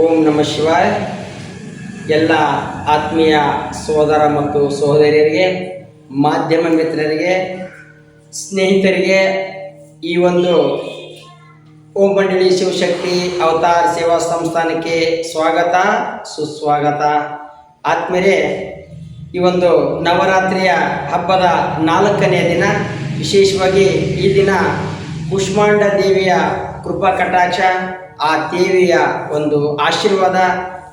ಓಂ ನಮ ಶಿವಾಯ. ಎಲ್ಲ ಆತ್ಮೀಯ ಸೋದರ ಮತ್ತು ಸಹೋದರಿಯರಿಗೆ ಮಾಧ್ಯಮ ಮಿತ್ರರಿಗೆ, ಸ್ನೇಹಿತರಿಗೆ ಈ ಒಂದು ಓಂ ಮಂಡಳಿ ಶಿವಶಕ್ತಿ ಅವತಾರ ಸೇವಾ ಸಂಸ್ಥಾನಕ್ಕೆ ಸ್ವಾಗತ, ಸುಸ್ವಾಗತ. ಆತ್ಮೀಯರೇ, ಈ ಒಂದು ನವರಾತ್ರಿಯ ಹಬ್ಬದ ನಾಲ್ಕನೆಯ ದಿನ, ವಿಶೇಷವಾಗಿ ಈ ದಿನ ಕುಷ್ಮಾಂಡ ದೇವಿಯ ಕೃಪಾ ಕಟಾಕ್ಷ ಆ ದೇವಿಯ ಒಂದು ಆಶೀರ್ವಾದ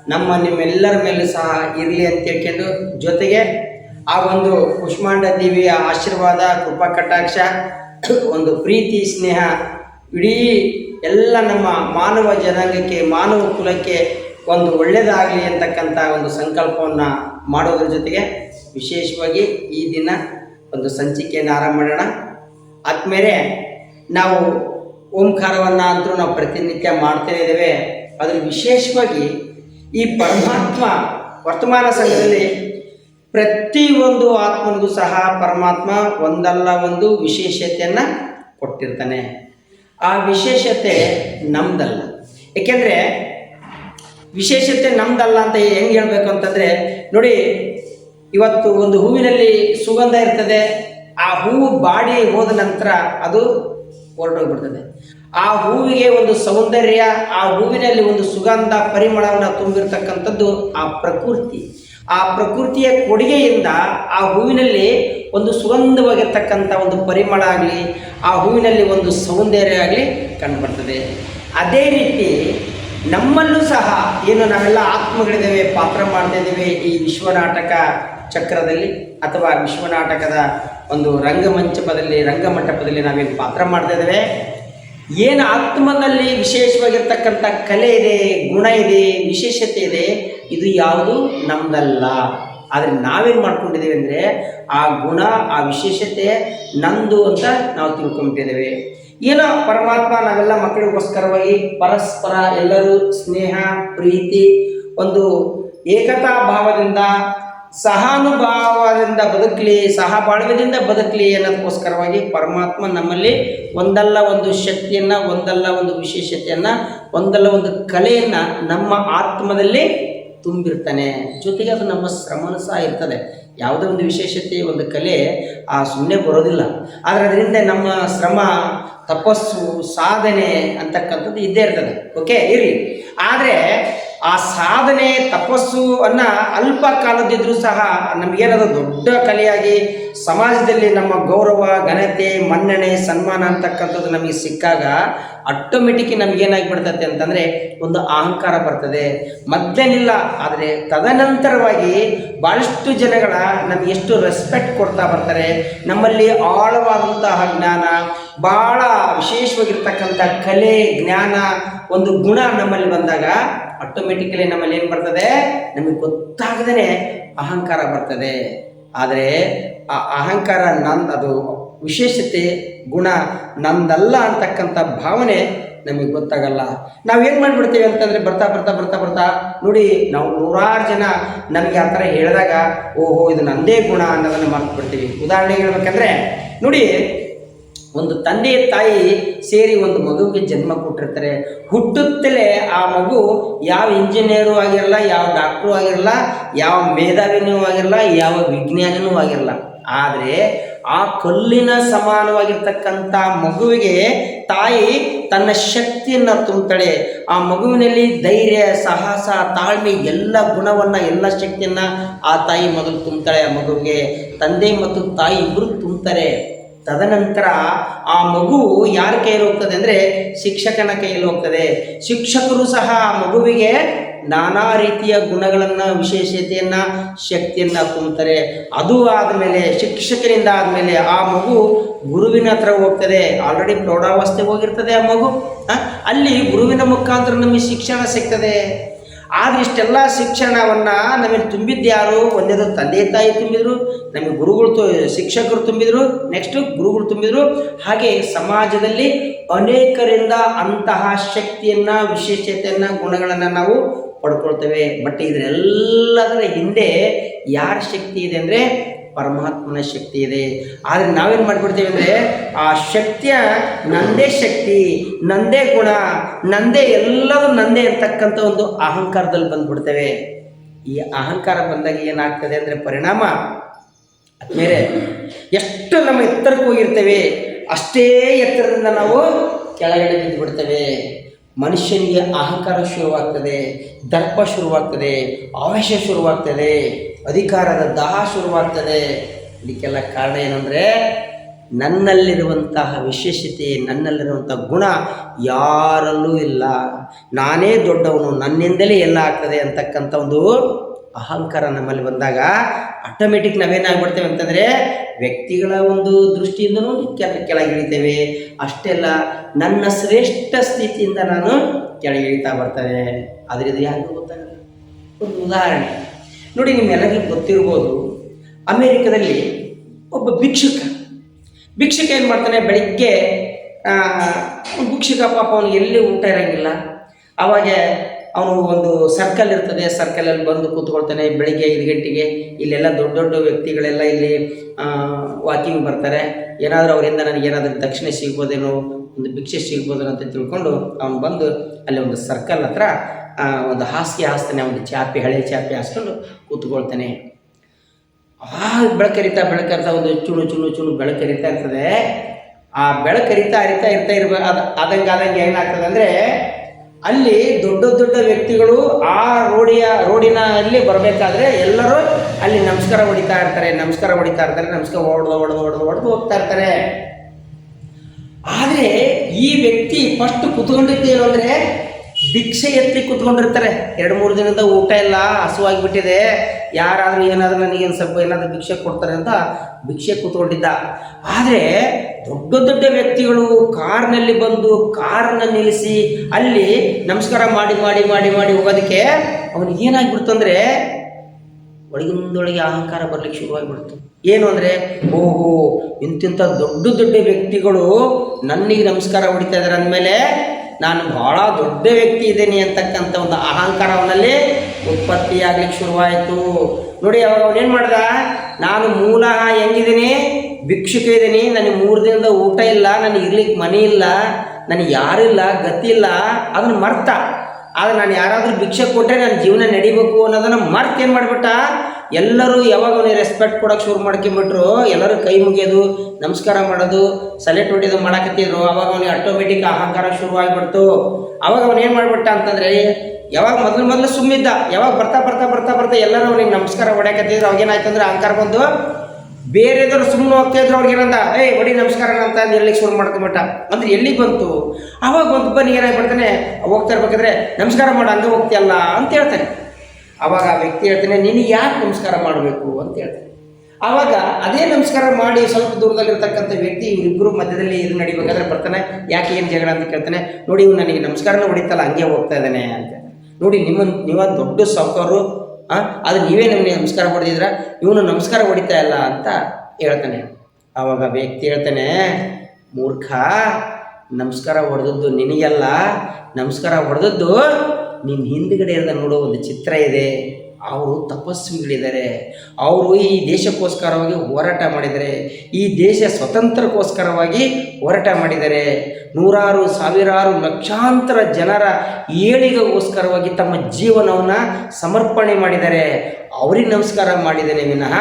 ನಮ್ಮ ನಿಮ್ಮೆಲ್ಲರ ಮೇಲೂ ಸಹ ಇರಲಿ ಅಂತ ಹೇಳ್ಕೊಂಡು ಜೊತೆಗೆ ಆ ಒಂದು ಕುಷ್ಮಾಂಡ ದೇವಿಯ ಆಶೀರ್ವಾದ, ಕೃಪಾ ಕಟಾಕ್ಷ, ಒಂದು ಪ್ರೀತಿ, ಸ್ನೇಹ, ಇಡೀ ಎಲ್ಲ ನಮ್ಮ ಮಾನವ ಜನಾಂಗಕ್ಕೆ, ಮಾನವ ಕುಲಕ್ಕೆ ಒಂದು ಒಳ್ಳೆಯದಾಗಲಿ ಅಂತಕ್ಕಂಥ ಒಂದು ಸಂಕಲ್ಪವನ್ನು ಮಾಡೋದ್ರ ಜೊತೆಗೆ ವಿಶೇಷವಾಗಿ ಈ ದಿನ ಒಂದು ಸಂಚಿಕೆಯನ್ನು ಆರಂಭ ಮಾಡೋಣ. ಆದಮೇಲೆ ನಾವು ಓಂಕಾರವನ್ನು ಅಂತೂ ನಾವು ಪ್ರತಿನಿತ್ಯ ಮಾಡ್ತಾ ಇದ್ದೇವೆ. ಅದ್ರ ವಿಶೇಷವಾಗಿ ಈ ಪರಮಾತ್ಮ ವರ್ತಮಾನ ಸಂಘದಲ್ಲಿ ಪ್ರತಿಯೊಂದು ಆತ್ಮನಿಗೂ ಸಹ ಪರಮಾತ್ಮ ಒಂದಲ್ಲ ಒಂದು ವಿಶೇಷತೆಯನ್ನು ಕೊಟ್ಟಿರ್ತಾನೆ. ಆ ವಿಶೇಷತೆ ನಮ್ದಲ್ಲ. ಏಕೆಂದರೆ ವಿಶೇಷತೆ ನಮ್ದಲ್ಲ ಅಂತ ಹೆಂಗೆ ಹೇಳಬೇಕು ಅಂತಂದರೆ, ನೋಡಿ, ಇವತ್ತು ಒಂದು ಹೂವಿನಲ್ಲಿ ಸುಗಂಧ ಇರ್ತದೆ. ಆ ಹೂವು ಬಾಡಿ ಹೋದ ನಂತರ ಅದು ಹೊರಟೋಗ್ಬಿಡ್ತದೆ. ಆ ಹೂವಿಗೆ ಒಂದು ಸೌಂದರ್ಯ, ಆ ಹೂವಿನಲ್ಲಿ ಒಂದು ಸುಗಂಧ ಪರಿಮಳವನ್ನು ತುಂಬಿರ್ತಕ್ಕಂಥದ್ದು ಆ ಪ್ರಕೃತಿ. ಆ ಪ್ರಕೃತಿಯ ಕೊಡುಗೆಯಿಂದ ಆ ಹೂವಿನಲ್ಲಿ ಒಂದು ಸುಗಂಧವಾಗಿರ್ತಕ್ಕಂಥ ಒಂದು ಪರಿಮಳ ಆಗಲಿ, ಆ ಹೂವಿನಲ್ಲಿ ಒಂದು ಸೌಂದರ್ಯ ಆಗಲಿ ಕಂಡುಬರ್ತದೆ. ಅದೇ ರೀತಿ ನಮ್ಮಲ್ಲೂ ಸಹ ಏನು ನಾವೆಲ್ಲ ಆತ್ಮಗಳಿದ್ದೇವೆ, ಪಾತ್ರ ಮಾಡ್ತಾ ಇದ್ದೇವೆ ಈ ವಿಶ್ವನಾಟಕ ಚಕ್ರದಲ್ಲಿ ಅಥವಾ ವಿಶ್ವನಾಟಕದ ಒಂದು ರಂಗಮಂಚಪದಲ್ಲಿ, ರಂಗಮಂಟಪದಲ್ಲಿ ನಾವೇನು ಪಾತ್ರ ಮಾಡ್ತಾ ಇದ್ದೇವೆ? ಏನು ಆತ್ಮನಲ್ಲಿ ವಿಶೇಷವಾಗಿರ್ತಕ್ಕಂಥ ಕಲೆ ಇದೆ, ಗುಣ ಇದೆ, ವಿಶೇಷತೆ ಇದೆ, ಇದು ಯಾವುದು? ನಮ್ದಲ್ಲ. ಆದರೆ ನಾವೇನು ಮಾಡ್ಕೊಂಡಿದ್ದೇವೆ ಅಂದರೆ ಆ ಗುಣ, ಆ ವಿಶೇಷತೆ ನಂದು ಅಂತ ನಾವು ತಿಳ್ಕೊಂಬಿಟ್ಟಿದ್ದೇವೆ ಏನೋ ಪರಮಾತ್ಮ ನಾವೆಲ್ಲ ಮಕ್ಕಳಿಗೋಸ್ಕರವಾಗಿ ಪರಸ್ಪರ ಎಲ್ಲರೂ ಸ್ನೇಹ, ಪ್ರೀತಿ, ಒಂದು ಏಕತಾ ಭಾವದಿಂದ ಸಹಾನುಭಾವದಿಂದ ಬದುಕಲಿ ಸಹಬಾಳ್ವೆದಿಂದ ಬದುಕಲಿ ಅನ್ನೋದಕ್ಕೋಸ್ಕರವಾಗಿ ಪರಮಾತ್ಮ ನಮ್ಮಲ್ಲಿ ಒಂದಲ್ಲ ಒಂದು ಶಕ್ತಿಯನ್ನು, ಒಂದಲ್ಲ ಒಂದು ವಿಶೇಷತೆಯನ್ನು, ಒಂದಲ್ಲ ಒಂದು ಕಲೆಯನ್ನು ನಮ್ಮ ಆತ್ಮದಲ್ಲಿ ತುಂಬಿರ್ತಾನೆ. ಜೊತೆಗೆ ಅದು ನಮ್ಮ ಶ್ರಮನು ಸಹ ಇರ್ತದೆ. ಯಾವುದೇ ಒಂದು ವಿಶೇಷತೆ, ಒಂದು ಕಲೆ ಆ ಸುಮ್ಮನೆ ಬರೋದಿಲ್ಲ. ಆದರೆ ಅದರಿಂದ ನಮ್ಮ ಶ್ರಮ, ತಪಸ್ಸು, ಸಾಧನೆ ಅಂತಕ್ಕಂಥದ್ದು ಇದ್ದೇ ಇರ್ತದೆ. ಓಕೆ ಇರಲಿ. ಆದರೆ ಆ ಸಾಧನೆ, ತಪಸ್ಸು ಅನ್ನ ಅಲ್ಪ ಕಾಲದಿದ್ರೂ ಸಹ ನಮಗೇನದು ದೊಡ್ಡ ಕಲೆಯಾಗಿ ಸಮಾಜದಲ್ಲಿ ನಮ್ಮ ಗೌರವ, ಘನತೆ, ಮನ್ನಣೆ, ಸನ್ಮಾನ ಅಂತಕ್ಕಂಥದ್ದು ನಮಗೆ ಸಿಕ್ಕಾಗ ಆಟೋಮೆಟಿಕ್ ನಮಗೇನಾಗಿಬಿಡ್ತದೆ ಅಂತಂದರೆ ಒಂದು ಅಹಂಕಾರ ಬರ್ತದೆ. ಮೊದಲೇನಿಲ್ಲ ಆದರೆ ತದನಂತರವಾಗಿ ಭಾಳಷ್ಟು ಜನಗಳ ನಮ್ಗೆ ಎಷ್ಟು ರೆಸ್ಪೆಕ್ಟ್ ಕೊಡ್ತಾ ಬರ್ತಾರೆ. ನಮ್ಮಲ್ಲಿ ಆಳವಾದಂತಹ ಜ್ಞಾನ ಭಾಳ ವಿಶೇಷವಾಗಿರ್ತಕ್ಕಂಥ ಕಲೆ, ಜ್ಞಾನ ಒಂದು ಗುಣ ನಮ್ಮಲ್ಲಿ ಬಂದಾಗ ಆಟೋಮೆಟಿಕಲಿ ನಮ್ಮಲ್ಲಿ ಏನು ಬರ್ತದೆ? ನಮಗೆ ಗೊತ್ತಾಗದೇ ಅಹಂಕಾರ ಬರ್ತದೆ. ಆದರೆ ಆ ಅಹಂಕಾರ ನಂದು ಅದು ವಿಶೇಷತೆ, ಗುಣ ನಂದಲ್ಲ ಅಂತಕ್ಕಂಥ ಭಾವನೆ ನಮಗೆ ಗೊತ್ತಾಗಲ್ಲ. ಏನು ಮಾಡಿಬಿಡ್ತೀವಿ ಅಂತಂದರೆ ಬರ್ತಾ ಬರ್ತಾ ಬರ್ತಾ ಬರ್ತಾ, ನೋಡಿ ನಾವು ನೂರಾರು ಜನ ನಮಗೆ ಆ ಥರ ಹೇಳಿದಾಗ, ಓಹೋ, ಇದು ನಂದೇ ಗುಣ ಅನ್ನೋದನ್ನು ಮರ್ತು ಬಿಡ್ತೀವಿ ಉದಾಹರಣೆಗೆ ಹೇಳ್ಬೇಕಂದ್ರೆ, ನೋಡಿ ಒಂದು ತಂದೆ ತಾಯಿ ಸೇರಿ ಒಂದು ಮಗುವಿಗೆ ಜನ್ಮ ಕೊಟ್ಟಿರ್ತಾರೆ. ಹುಟ್ಟುತ್ತಲೇ ಆ ಮಗು ಯಾವ ಇಂಜಿನಿಯರು ಆಗಿರಲ್ಲ, ಯಾವ ಡಾಕ್ಟ್ರು ಆಗಿರಲ್ಲ, ಯಾವ ಮೇಧಾವಿನೂ ಆಗಿರಲ್ಲ, ಯಾವ ವಿಜ್ಞಾನಿನೂ ಆಗಿರಲ್ಲ. ಆದರೆ ಆ ಕಲ್ಲಿನ ಸಮಾನವಾಗಿರ್ತಕ್ಕಂಥ ಮಗುವಿಗೆ ತಾಯಿ ತನ್ನ ಶಕ್ತಿಯನ್ನು ತುಂಬುತ್ತಾಳೆ ಆ ಮಗುವಿನಲ್ಲಿ ಧೈರ್ಯ, ಸಾಹಸ, ತಾಳ್ಮೆ, ಎಲ್ಲ ಗುಣವನ್ನು, ಎಲ್ಲ ಶಕ್ತಿಯನ್ನು ಆ ತಾಯಿ ಮೊದಲು ತುಂಬ್ತಾಳೆ ಆ ಮಗುವಿಗೆ. ತಂದೆ ಮತ್ತು ತಾಯಿ ಇಬ್ಬರು ತುಂಬ್ತಾರೆ. ತದನಂತರ ಆ ಮಗು ಯಾರ ಕೈಯಲ್ಲಿ ಹೋಗ್ತದೆ ಅಂದರೆ ಶಿಕ್ಷಕನ ಕೈಯಲ್ಲಿ ಹೋಗ್ತದೆ. ಶಿಕ್ಷಕರು ಸಹ ಆ ಮಗುವಿಗೆ ನಾನಾ ರೀತಿಯ ಗುಣಗಳನ್ನು, ವಿಶೇಷತೆಯನ್ನು, ಶಕ್ತಿಯನ್ನು ತುಂಬ್ತಾರೆ ಅದು ಆದಮೇಲೆ, ಶಿಕ್ಷಕರಿಂದ ಆದಮೇಲೆ ಆ ಮಗು ಗುರುವಿನ ಹತ್ರ ಹೋಗ್ತದೆ. ಆಲ್ರೆಡಿ ಪ್ರೌಢಾವಸ್ಥೆಗೆ ಹೋಗಿರ್ತದೆ ಆ ಮಗು. ಅಲ್ಲಿ ಗುರುವಿನ ಮುಖಾಂತರ ನಮಗೆ ಶಿಕ್ಷಣ ಸಿಗ್ತದೆ. ಆದರೆ ಇಷ್ಟೆಲ್ಲ ಶಿಕ್ಷಣವನ್ನು ನಮಗೆ ತುಂಬಿದ್ದು ಯಾರು? ಒಂದೇದು ತಂದೆ ತಾಯಿ ತುಂಬಿದ್ರು, ನಮಗೆ ಗುರುಗಳು ತು, ಶಿಕ್ಷಕರು ತುಂಬಿದ್ರು ನೆಕ್ಸ್ಟು ಗುರುಗಳು ತುಂಬಿದ್ರು. ಹಾಗೆ ಸಮಾಜದಲ್ಲಿ ಅನೇಕರಿಂದ ಅಂತಹ ಶಕ್ತಿಯನ್ನು, ವಿಶೇಷತೆಯನ್ನು, ಗುಣಗಳನ್ನು ನಾವು ಪಡ್ಕೊಳ್ತೇವೆ. ಬಟ್ ಇದರೆಲ್ಲದರ ಹಿಂದೆ ಯಾರ ಶಕ್ತಿ ಇದೆ ಅಂದರೆ ಪರಮಾತ್ಮನ ಶಕ್ತಿ ಇದೆ. ಆದರೆ ನಾವೇನು ಮಾಡ್ಬಿಡ್ತೀವಿ ಅಂದರೆ, ಆ ಶಕ್ತಿಯ ನಂದೇ ಶಕ್ತಿ, ನಂದೇ ಗುಣ, ನಂದೇ ಎಲ್ಲವೂ ನಂದೇ ಅಂತಕ್ಕಂಥ ಒಂದು ಅಹಂಕಾರದಲ್ಲಿ ಬಂದುಬಿಡ್ತೇವೆ. ಈ ಅಹಂಕಾರ ಬಂದಾಗ ಏನಾಗ್ತದೆ ಅಂದರೆ ಪರಿಣಾಮ. ಮೇಲೆ ಎಷ್ಟು ನಮ್ಮ ಎತ್ತರಕ್ಕೆ ಹೋಗಿರ್ತೇವೆ, ಅಷ್ಟೇ ಎತ್ತರದಿಂದ ನಾವು ಕೆಳಗಡೆ ಬಿದ್ದು ಬಿಡ್ತೇವೆ ಮನುಷ್ಯನಿಗೆ ಅಹಂಕಾರ ಶುರುವಾಗ್ತದೆ, ದರ್ಪ ಶುರುವಾಗ್ತದೆ, ಆವೇಶ ಶುರುವಾಗ್ತದೆ. ಅಧಿಕಾರದ ದಾಹ ಶುರುವಾಗ್ತದೆ. ಇದಕ್ಕೆಲ್ಲ ಕಾರಣ ಏನಂದರೆ, ನನ್ನಲ್ಲಿರುವಂತಹ ವಿಶೇಷತೆ, ನನ್ನಲ್ಲಿರುವಂಥ ಗುಣ ಯಾರಲ್ಲೂ ಇಲ್ಲ. ನಾನೇ ದೊಡ್ಡವನು, ನನ್ನಿಂದಲೇ ಎಲ್ಲ ಆಗ್ತದೆ ಅಂತಕ್ಕಂಥ ಒಂದು ಅಹಂಕಾರ ನಮ್ಮಲ್ಲಿ ಬಂದಾಗ ಆಟೋಮೆಟಿಕ್ ನಾವೇನಾಗ್ಬಿಡ್ತೇವೆ ಅಂತಂದರೆ, ವ್ಯಕ್ತಿಗಳ ಒಂದು ದೃಷ್ಟಿಯಿಂದನೂ ಕೆಳ, ಕೆಳಗಿಳಿತೇವೆ. ಅಲ್ಲ, ನನ್ನ ಶ್ರೇಷ್ಠ ಸ್ಥಿತಿಯಿಂದ ನಾನು ಕೆಳಗಿಳಿತಾ ಬರ್ತೇನೆ. ಅದರಿಂದ ಯಾರಿಗೂ ಗೊತ್ತಾಗಲ್ಲ. ಒಂದು ಉದಾಹರಣೆ. ನೋಡಿ, ನಿಮ್ಮೆಲ್ಲರಿಗೂ ಗೊತ್ತಿರ್ಬೋದು, ಅಮೇರಿಕದಲ್ಲಿ ಒಬ್ಬ ಭಿಕ್ಷುಕ. ಭಿಕ್ಷುಕ ಏನು ಮಾಡ್ತಾನೆ? ಬೆಳಿಗ್ಗೆ ಭಿಕ್ಷುಕ ಪಾಪ ಅವನಿಗೆ ಎಲ್ಲಿ ಊಟ ಇರೋಂಗಿಲ್ಲ. ಅವಾಗ ಅವನು ಒಂದು ಸರ್ಕಲ್ ಇರ್ತದೆ ಸರ್ಕಲಲ್ಲಿ ಬಂದು ಕೂತ್ಕೊಳ್ತಾನೆ. ಬೆಳಿಗ್ಗೆ ಐದು ಗಂಟೆಗೆ ಇಲ್ಲೆಲ್ಲ ದೊಡ್ಡ ದೊಡ್ಡ ವ್ಯಕ್ತಿಗಳೆಲ್ಲ ಇಲ್ಲಿ ವಾಕಿಂಗ್ ಬರ್ತಾರೆ. ಏನಾದರೂ ಅವರಿಂದ ನನಗೆ ಏನಾದರೂ ದಕ್ಷಿಣೆ ಸಿಗ್ಬೋದೇನೋ, ಒಂದು ಭಿಕ್ಷೆ ಸಿಗ್ಬೋದೇನೋ ಅಂತ ತಿಳ್ಕೊಂಡು ಅವನು ಬಂದು ಅಲ್ಲಿ ಒಂದು ಸರ್ಕಲ್ ಹತ್ರ ಒಂದು ಹಾಸಿಗೆ ಹಾಸ್ತಾನೆ, ಒಂದು ಚಾಪೆ, ಹಳೆ ಚಾಪೆ ಹಾಸ್ಕೊಂಡು ಕೂತ್ಕೊಳ್ತಾನೆ. ಆ ಬೆಳಕರಿತಾ ಬೆಳಕರಿತಾ ಒಂದು ಚುಣು ಚುಣು ಚುಣು ಬೆಳಕರಿತಾ ಇರ್ತದೆ. ಆ ಬೆಳಕರಿತಾ ಅರಿತಾ ಇರ್ತಾ ಇರ್ಬ ಅದ, ಆದಂಗೆ ಆದಂಗೆ ಏನಾಗ್ತದೆ ಅಂದರೆ, ಅಲ್ಲಿ ದೊಡ್ಡ ದೊಡ್ಡ ವ್ಯಕ್ತಿಗಳು ಆ ರೋಡಿಯ ರೋಡಿನ ಅಲ್ಲಿ ಬರಬೇಕಾದ್ರೆ ಎಲ್ಲರೂ ಅಲ್ಲಿ ನಮಸ್ಕಾರ ಹೊಡಿತಾ ಇರ್ತಾರೆ, ನಮಸ್ಕಾರ ಹೊಡಿತಾ ಇರ್ತಾರೆ, ನಮಸ್ಕಾರ ಹೊಡೆದು ಹೊಡೆದು ಹೊಡೆದು ಹೊಡೆದು ಹೋಗ್ತಾ ಇರ್ತಾರೆ. ಆದರೆ ಈ ವ್ಯಕ್ತಿ ಫಸ್ಟ್ ಕುತ್ಕೊಂಡಿದ್ದೇನು ಅಂದರೆ ಭಿಕ್ಷೆ ಎತ್ತಿ ಕುತ್ಕೊಂಡಿರ್ತಾರೆ. ಎರಡು, ಮೂರು ದಿನದ ಊಟ ಇಲ್ಲ ಹಸುವಾಗಿಬಿಟ್ಟಿದೆ. ಯಾರಾದರೂ ಏನಾದರೂ ನನಗೇನು ಸ್ವಲ್ಪ ಏನಾದರೂ ಭಿಕ್ಷೆ ಕೊಡ್ತಾರೆ ಅಂತ ಭಿಕ್ಷೆ ಕೂತ್ಕೊಂಡಿದ್ದ. ಆದರೆ ದೊಡ್ಡ ದೊಡ್ಡ ವ್ಯಕ್ತಿಗಳು ಕಾರ್ನಲ್ಲಿ ಬಂದು ಕಾರನ್ನ ನಿಲ್ಲಿಸಿ ಅಲ್ಲಿ ನಮಸ್ಕಾರ ಮಾಡಿ ಮಾಡಿ ಮಾಡಿ ಮಾಡಿ ಹೋಗೋದಕ್ಕೆ ಅವನಿಗೆ ಏನಾಗ್ಬಿಡ್ತು ಒಳಗಿಂದೊಳಗೆ ಅಹಂಕಾರ ಬರಲಿಕ್ಕೆ ಶುರುವಾಗಿಬಿಡ್ತು. ಏನು ಅಂದರೆ, ಓಹೋ, ಇಂತಿಂಥ ದೊಡ್ಡ ದೊಡ್ಡ ವ್ಯಕ್ತಿಗಳು ನನಗೆ ನಮಸ್ಕಾರ ಹೊಡಿತಾ ಇದ್ದಾರೆ ಅಂದಮೇಲೆ ನಾನು ಬಹಳ ದೊಡ್ಡ ವ್ಯಕ್ತಿ ಇದ್ದೀನಿ ಅಂತಕ್ಕಂಥ ಒಂದು ಅಹಂಕಾರ ಅವನಲ್ಲಿ ಉತ್ಪತ್ತಿಯಾಗ್ಲಿಕ್ಕೆ ಶುರುವಾಯಿತು. ನೋಡಿ, ಅವಾಗ ಅವನೇನು ಮಾಡ್ದ? ನಾನು ಮೂಲ ಹೆಂಗಿದ್ದೀನಿ? ಭಿಕ್ಷುಕ ಇದ್ದೀನಿ. ನನಗೆ ಮೂರು ದಿನದ ಊಟ ಇಲ್ಲ, ನನಗೆ ಇರ್ಲಿಕ್ಕೆ ಮನೆ ಇಲ್ಲ, ನನಗೆ ಯಾರಿಲ್ಲ ಗತಿ ಇಲ್ಲ, ಅದನ್ನು ಮರ್ತ. ಆದ್ರೆ ನಾನು ಯಾರಾದರೂ ಭಿಕ್ಷೆ ಕೊಟ್ಟರೆ ನನ್ನ ಜೀವನ ನಡಿಬೇಕು ಅನ್ನೋದನ್ನು ಮರ್ತು ಏನು ಮಾಡಿಬಿಟ್ಟ? ಎಲ್ಲರೂ ಯಾವಾಗ ಅವನಿಗೆ ರೆಸ್ಪೆಕ್ಟ್ ಕೊಡೋಕೆ ಶುರು ಮಾಡ್ಕೊಂಬಿಟ್ರು, ಎಲ್ಲರೂ ಕೈ ಮುಗಿಯೋದು ನಮಸ್ಕಾರ ಮಾಡೋದು ಸಲೆಟ್ ಹೊಡಿಯೋದು ಮಾಡಕತ್ತಿದ್ರು. ಅವಾಗ ಅವನಿಗೆ ಆಟೋಮೆಟಿಕ್ ಅಹಂಕಾರ ಶುರು ಆಗಿಬಿಡ್ತು. ಅವಾಗ ಅವನು ಏನು ಮಾಡಿಬಿಟ್ಟ ಅಂತಂದರೆ, ಯಾವಾಗ ಮೊದಲು ಮೊದಲು ಸುಮ್ಮಿದ್ದ, ಯಾವಾಗ ಬರ್ತಾ ಬರ್ತಾ ಬರ್ತಾ ಬರ್ತಾ ಎಲ್ಲರೂ ಅವ್ನಿಗೆ ನಮಸ್ಕಾರ ಹೊಡ್ಯಾಕತ್ತಿದ್ರು. ಅವಾಗ ಏನಾಯ್ತು ಅಂದ್ರೆ ಅಹಂಕಾರ ಬಂದು ಬೇರೆದವ್ರು ಸುಮ್ಮನೆ ಹೋಗ್ತಾ ಇದ್ರು ಅವ್ರಿಗೆ ಏನಂದ, ಏಯ್, ಹೊಡಿ ನಮಸ್ಕಾರ ಅಂತ ನಿರ್ಲಿಕ್ಕೆ ಶುರು ಮಾಡ್ಕೊಂಬಿಟ್ಟ? ಅಂದ್ರೆ ಎಲ್ಲಿಗೆ ಬಂತು? ಅವಾಗ ಒಂದು ಬನ್ನಿ ಏನಾಗ್ಬಿಡ್ತಾನೆ, ಹೋಗ್ತಾ ಇರ್ಬೇಕಾದ್ರೆ, ನಮಸ್ಕಾರ ಮಾಡು, ಹಂಗೆ ಹೋಗ್ತೀಯಲ್ಲ? ಅಂತ ಹೇಳ್ತಾನೆ. ಅವಾಗ ಆ ವ್ಯಕ್ತಿ ಹೇಳ್ತಾನೆ, ನಿನಗೆ ಯಾಕೆ ನಮಸ್ಕಾರ ಮಾಡಬೇಕು ಅಂತ ಹೇಳ್ತಾನೆ. ಆವಾಗ ಅದೇ ನಮಸ್ಕಾರ ಮಾಡಿ ಸ್ವಲ್ಪ ದೂರದಲ್ಲಿರ್ತಕ್ಕಂಥ ವ್ಯಕ್ತಿ ಇವರಿಬ್ಬರು ಮಧ್ಯದಲ್ಲಿ ಇದು ನಡಿಬೇಕಾದ್ರೆ ಬರ್ತಾನೆ. ಯಾಕೆ ಏನು ಜಗಳ ಅಂತ ಕೇಳ್ತಾನೆ, ನೋಡಿ ಇವ್ನು ನನಗೆ ನಮಸ್ಕಾರನ ಹೊಡಿತಲ್ಲ, ಹಂಗೆ ಹೋಗ್ತಾ ಇದ್ದಾನೆ ಅಂತ. ನೋಡಿ ನಿಮ್ಮ ನೀವ ದೊಡ್ಡ ಸೌಕರು ಆ ಅದು ನೀವೇ ನಮಗೆ ನಮಸ್ಕಾರ ಹೊಡೆದಿದ್ರ, ಇವನು ನಮಸ್ಕಾರ ಹೊಡಿತಾ ಇಲ್ಲ ಅಂತ ಹೇಳ್ತಾನೆ. ಆವಾಗ ವ್ಯಕ್ತಿ ಹೇಳ್ತಾನೆ, ಮೂರ್ಖ, ನಮಸ್ಕಾರ ಹೊಡೆದದ್ದು ನಿನಗೆಲ್ಲ, ನಮಸ್ಕಾರ ಹೊಡೆದದ್ದು ನಿನ್ನ ಹಿಂದ್ಗಡೆ ಇರೋದ ನೋಡೋ ಒಂದು ಚಿತ್ರ ಇದೆ. ಅವರು ತಪಸ್ವಿಗಳಿದ್ದಾರೆ. ಅವರು ಈ ದೇಶಕ್ಕೋಸ್ಕರವಾಗಿ ಹೋರಾಟ ಮಾಡಿದ್ದಾರೆ. ಈ ದೇಶ ಸ್ವತಂತ್ರಕ್ಕೋಸ್ಕರವಾಗಿ ಹೋರಾಟ ಮಾಡಿದ್ದಾರೆ. ನೂರಾರು, ಸಾವಿರಾರು ಲಕ್ಷಾಂತರ ಜನರ ಏಳಿಗೆಗೋಸ್ಕರವಾಗಿ ತಮ್ಮ ಜೀವನವನ್ನು ಸಮರ್ಪಣೆ ಮಾಡಿದ್ದಾರೆ. ಅವ್ರಿಗೆ ನಮಸ್ಕಾರ ಮಾಡಿದ್ದೇನೆ ವಿನಃ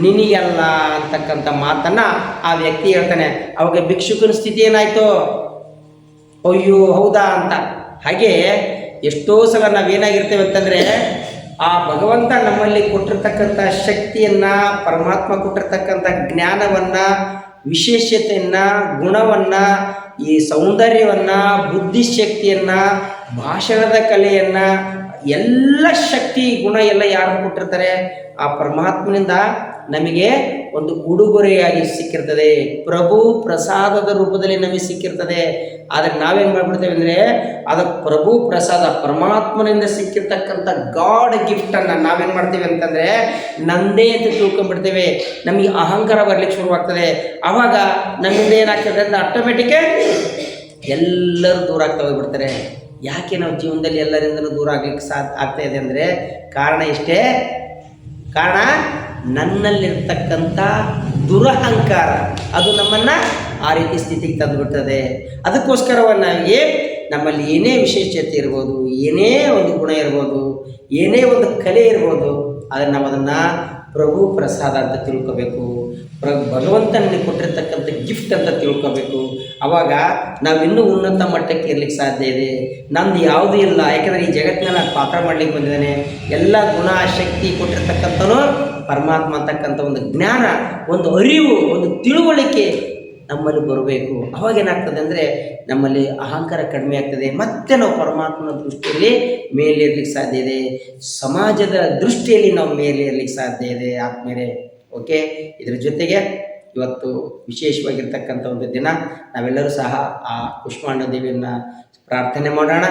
ನಿನಗೆಲ್ಲ ಅಂತಕ್ಕಂಥ ಮಾತನ್ನು ಆ ವ್ಯಕ್ತಿ ಹೇಳ್ತಾನೆ. ಅವಾಗ ಭಿಕ್ಷುಕನ ಸ್ಥಿತಿ ಏನಾಯಿತು? ಅಯ್ಯೋ, ಹೌದಾ ಅಂತ. ಹಾಗೆ ಎಷ್ಟೋ ಸಲ ನಾವೇನಾಗಿರ್ತೇವೆ ಅಂತಂದರೆ ಆ ಭಗವಂತ ನಮ್ಮಲ್ಲಿ ಕೊಟ್ಟಿರ್ತಕ್ಕಂಥ ಶಕ್ತಿಯನ್ನು, ಪರಮಾತ್ಮ ಕೊಟ್ಟಿರ್ತಕ್ಕಂಥ ಜ್ಞಾನವನ್ನು, ವಿಶೇಷತೆಯನ್ನು, ಗುಣವನ್ನು, ಈ ಸೌಂದರ್ಯವನ್ನು, ಬುದ್ಧಿಶಕ್ತಿಯನ್ನು, ಭಾಷಣದ ಕಲೆಯನ್ನು ಎಲ್ಲ ಶಕ್ತಿ ಗುಣ ಎಲ್ಲ ಯಾರು ಕೊಟ್ಟಿರ್ತಾರೆ? ಆ ಪರಮಾತ್ಮನಿಂದ ನಮಗೆ ಒಂದು ಉಡುಗೊರೆಯಾಗಿ ಸಿಕ್ಕಿರ್ತದೆ. ಪ್ರಭು ಪ್ರಸಾದದ ರೂಪದಲ್ಲಿ ನಮಗೆ ಸಿಕ್ಕಿರ್ತದೆ. ಆದರೆ ನಾವೇನು ಮಾಡ್ಬಿಡ್ತೇವೆ ಅಂದರೆ, ಅದು ಪ್ರಭು ಪ್ರಸಾದ ಪರಮಾತ್ಮನಿಂದ ಸಿಕ್ಕಿರ್ತಕ್ಕಂಥ ಗಾಡ್ ಗಿಫ್ಟನ್ನು ನಾವೇನು ಮಾಡ್ತೀವಿ ಅಂತಂದರೆ, ನಂದೇ ಅಂತ ತಿಳ್ಕೊಂಡ್ಬಿಡ್ತೇವೆ. ನಮಗೆ ಅಹಂಕಾರ ಬರಲಿಕ್ಕೆ ಶುರುವಾಗ್ತದೆ. ಆವಾಗ ನಮ್ಮಿಂದ ಏನಾಗ್ತದೆ ಅಂದ್ರೆ ಆಟೋಮೆಟಿಕ್ ಎಲ್ಲರೂ ದೂರ ಆಗ್ತಾ ಹೋಗ್ಬಿಡ್ತಾರೆ. ಯಾಕೆ ನಾವು ಜೀವನದಲ್ಲಿ ಎಲ್ಲರಿಂದಲೂ ದೂರ ಆಗ್ಲಿಕ್ಕೆ ಸಾಧ್ಯ ಆಗ್ತಾ ಇದೆ ಅಂದರೆ ಕಾರಣ ಇಷ್ಟೇ ಕಾರಣ ನನ್ನಲ್ಲಿರ್ತಕ್ಕಂಥ ದುರಹಂಕಾರ. ಅದು ನಮ್ಮನ್ನು ಆ ರೀತಿ ಸ್ಥಿತಿಗೆ ತಂದುಬಿಡ್ತದೆ. ಏ ನಮ್ಮಲ್ಲಿ ಏನೇ ವಿಶೇಷತೆ ಇರ್ಬೋದು, ಏನೇ ಒಂದು ಗುಣ ಇರ್ಬೋದು, ಏನೇ ಒಂದು ಕಲೆ ಇರ್ಬೋದು, ಆದರೆ ನಾವು ಅದನ್ನು ಪ್ರಭು ಪ್ರಸಾದ ಅಂತ ತಿಳ್ಕೋಬೇಕು. ಪ್ರ ಭಗವಂತ ಕೊಟ್ಟಿರ್ತಕ್ಕಂಥ ಗಿಫ್ಟ್ ಅಂತ ತಿಳ್ಕೊಬೇಕು. ಅವಾಗ ಇನ್ನೂ ಉನ್ನತ ಮಟ್ಟಕ್ಕೆ ಇರ್ಲಿಕ್ಕೆ ಸಾಧ್ಯ ಇದೆ. ನಮ್ದು ಯಾವುದೂ ಇಲ್ಲ. ಯಾಕಂದರೆ ಈ ಜಗತ್ತಿನ ನಾನು ಪಾತ್ರ ಮಾಡಲಿಕ್ಕೆ ಬಂದಿದ್ದೇನೆ. ಎಲ್ಲ ಗುಣ, ಶಕ್ತಿ ಕೊಟ್ಟಿರ್ತಕ್ಕಂಥನು ಪರಮಾತ್ಮ ಅಂತಕ್ಕಂಥ ಒಂದು ಜ್ಞಾನ, ಒಂದು ಅರಿವು, ಒಂದು ತಿಳುವಳಿಕೆ ನಮ್ಮಲ್ಲಿ ಬರಬೇಕು. ಅವಾಗ ಏನಾಗ್ತದೆ ಅಂದರೆ ನಮ್ಮಲ್ಲಿ ಅಹಂಕಾರ ಕಡಿಮೆ ಆಗ್ತದೆ. ಮತ್ತೆ ನಾವು ಪರಮಾತ್ಮನ ದೃಷ್ಟಿಯಲ್ಲಿ ಮೇಲೇರ್ಲಿಕ್ಕೆ ಸಾಧ್ಯ ಇದೆ. ಸಮಾಜದ ದೃಷ್ಟಿಯಲ್ಲಿ ನಾವು ಮೇಲೇರ್ಲಿಕ್ಕೆ ಸಾಧ್ಯ ಇದೆ ಆತ್ಮೇಲೆ ಓಕೆ ಇದರ ಜೊತೆಗೆ ಇವತ್ತು ವಿಶೇಷವಾಗಿರ್ತಕ್ಕಂಥ ಒಂದು ದಿನ ನಾವೆಲ್ಲರೂ ಸಹ ಆ ಕುಷ್ಮಾಂಡ ದೇವಿಯನ್ನು ಪ್ರಾರ್ಥನೆ ಮಾಡೋಣ.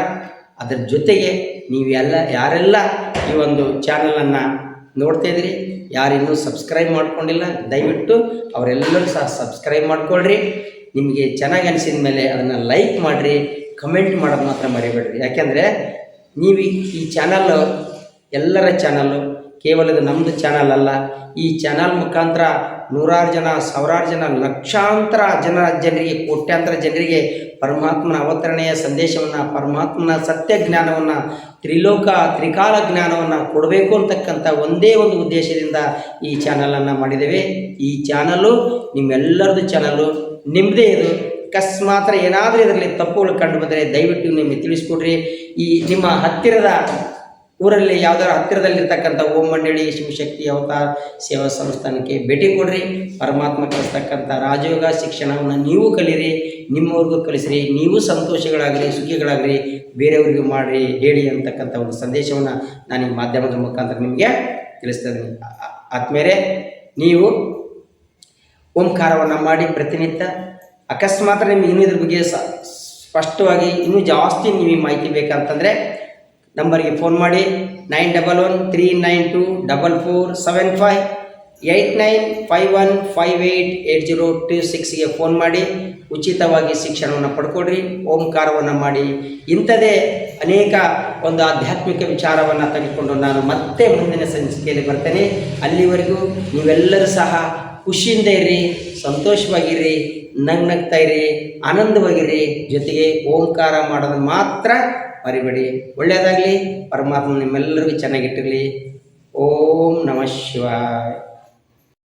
ಅದರ ಜೊತೆಗೆ ನೀವೆಲ್ಲ ಯಾರೆಲ್ಲ ಈ ಒಂದು ಚಾನಲನ್ನು ನೋಡ್ತಾ ಇದ್ದೀರಿ ಯಾರು ಇನ್ನೂ ಸಬ್ಸ್ಕ್ರೈಬ್ ಮಾಡ್ಕೊಂಡಿಲ್ಲ, ದಯವಿಟ್ಟು ಅವರೆಲ್ಲರೂ ಸಹ ಸಬ್ಸ್ಕ್ರೈಬ್ ಮಾಡ್ಕೊಳ್ರಿ. ನಿಮಗೆ ಚೆನ್ನಾಗಿ ಅನಿಸಿದ ಮೇಲೆ ಅದನ್ನು ಲೈಕ್ ಮಾಡಿರಿ ಕಮೆಂಟ್ ಮಾಡೋದು ಮಾತ್ರ ಮರಿಬೇಡ್ರಿ. ಯಾಕೆಂದರೆ ನೀವು ಈ- ಚಾನಲ್ಲು ಚಾನಲ್ ಎಲ್ಲರ ಚಾನಲ್ಲು ಕೇವಲ ಇದು ನಮ್ಮದು ಚಾನಲ್ ಅಲ್ಲ, ಈ ಚಾನಲ್ ಮುಖಾಂತರ ನೂರಾರು ಜನ, ಸಾವಿರಾರು ಜನ, ಲಕ್ಷಾಂತರ ಜನ ಜನರಿಗೆ, ಕೋಟ್ಯಾಂತರ ಜನರಿಗೆ ಪರಮಾತ್ಮನ ಅವತರಣೆಯ ಸಂದೇಶವನ್ನು, ಪರಮಾತ್ಮನ ಸತ್ಯ ಜ್ಞಾನವನ್ನು, ತ್ರಿಲೋಕ, ತ್ರಿಕಾಲ ಜ್ಞಾನವನ್ನು ಕೊಡಬೇಕು ಅಂತಕ್ಕಂಥ ಒಂದೇ ಒಂದು ಉದ್ದೇಶದಿಂದ ಈ ಚಾನಲನ್ನು ಮಾಡಿದ್ದೇವೆ. ಈ ಚಾನಲ್ಲು ನಿಮ್ಮೆಲ್ಲರದು ಚಾನಲ್ಲು ನಿಮ್ಮದೇ ಇದು. ಅಕಸ್ಮಾತ್ರ ಏನಾದರೂ ಇದರಲ್ಲಿ ತಪ್ಪುಗಳು ಕಂಡು ಬಂದರೆ ದಯವಿಟ್ಟು ನಿಮಗೆ ತಿಳಿಸ್ಕೊಡ್ರಿ. ಈ ನಿಮ್ಮ ಹತ್ತಿರದ ಊರಲ್ಲಿ ಯಾವ್ದಾದ್ರು ಹತ್ತಿರದಲ್ಲಿರ್ತಕ್ಕಂಥ ಓಂ ಮಂಡಳಿ ಶಿವಶಕ್ತಿ ಅವತಾರ ಸೇವಾ ಸಂಸ್ಥಾನಕ್ಕೆ ಭೇಟಿ ಕೊಡ್ರಿ. ಪರಮಾತ್ಮ ಕಲಿಸ್ತಕ್ಕಂಥ ರಾಜಯೋಗ ಶಿಕ್ಷಣವನ್ನು ನೀವು ಕಲೀರಿ, ನಿಮ್ಮವ್ರಿಗೂ ಕಲಿಸ್ರಿ, ನೀವು ಸಂತೋಷಗಳಾಗಲಿ ಸುಖಿಗಳಾಗಲಿ ಬೇರೆಯವ್ರಿಗೂ ಮಾಡಿರಿ ಹೇಳಿ ಅಂತಕ್ಕಂಥ ಒಂದು ಸಂದೇಶವನ್ನು ನಾನು ಈ ಮಾಧ್ಯಮದ ಮುಖಾಂತರ ನಿಮಗೆ ತಿಳಿಸ್ತಾ ಇದ್ದೀನಿ ಆದ್ಮೇಲೆ ನೀವು ಓಂಕಾರವನ್ನು ಮಾಡಿ ಪ್ರತಿನಿತ್ಯ, ಅಕಸ್ಮಾತ್ ನಿಮ್ಗೆ ಇನ್ನೂ ಇದ್ರ ಬಗ್ಗೆ ಸ್ಪಷ್ಟವಾಗಿ ಇನ್ನೂ ಜಾಸ್ತಿ ನಿಮಗೆ ಮಾಹಿತಿ ಬೇಕಂತಂದರೆ ನಂಬರ್ಗೆ ಫೋನ್ ಮಾಡಿ nine double one three nine two double four seven five eight nine five one five eight eight zero two ಸಿಕ್ಸ್ಗೆ phone ಮಾಡಿ ಉಚಿತವಾಗಿ ಶಿಕ್ಷಣವನ್ನು ಪಡ್ಕೊಡ್ರಿ, ಓಂಕಾರವನ್ನು ಮಾಡಿ. ಇಂಥದೇ ಅನೇಕ ಒಂದು ಆಧ್ಯಾತ್ಮಿಕ ವಿಚಾರವನ್ನು ತೆಗೆದುಕೊಂಡು ನಾನು ಮತ್ತೆ ಮುಂದಿನ ಸಂಚಿಕೆಯಲ್ಲಿ ಬರ್ತೇನೆ. ಅಲ್ಲಿವರೆಗೂ ನೀವೆಲ್ಲರೂ ಸಹ ಖುಷಿಯಿಂದ ಇರ್ರಿ, ಸಂತೋಷವಾಗಿರ್ರಿ ನಗ್ ನಗ್ತಾ ಇರಿ ಆನಂದವಾಗಿರ್ರಿ. ಜೊತೆಗೆ ಓಂಕಾರ ಮಾಡೋದು ಮಾತ್ರ ಮರಿಬೇಡಿ. ಒಳ್ಳೆಯದಾಗಲಿ ಪರಮಾತ್ಮ ನಿಮ್ಮೆಲ್ಲರಿಗೂ ಚೆನ್ನಾಗಿಟ್ಟಿರಲಿ. ಓಂ ನಮಃ ಶಿವಾಯ.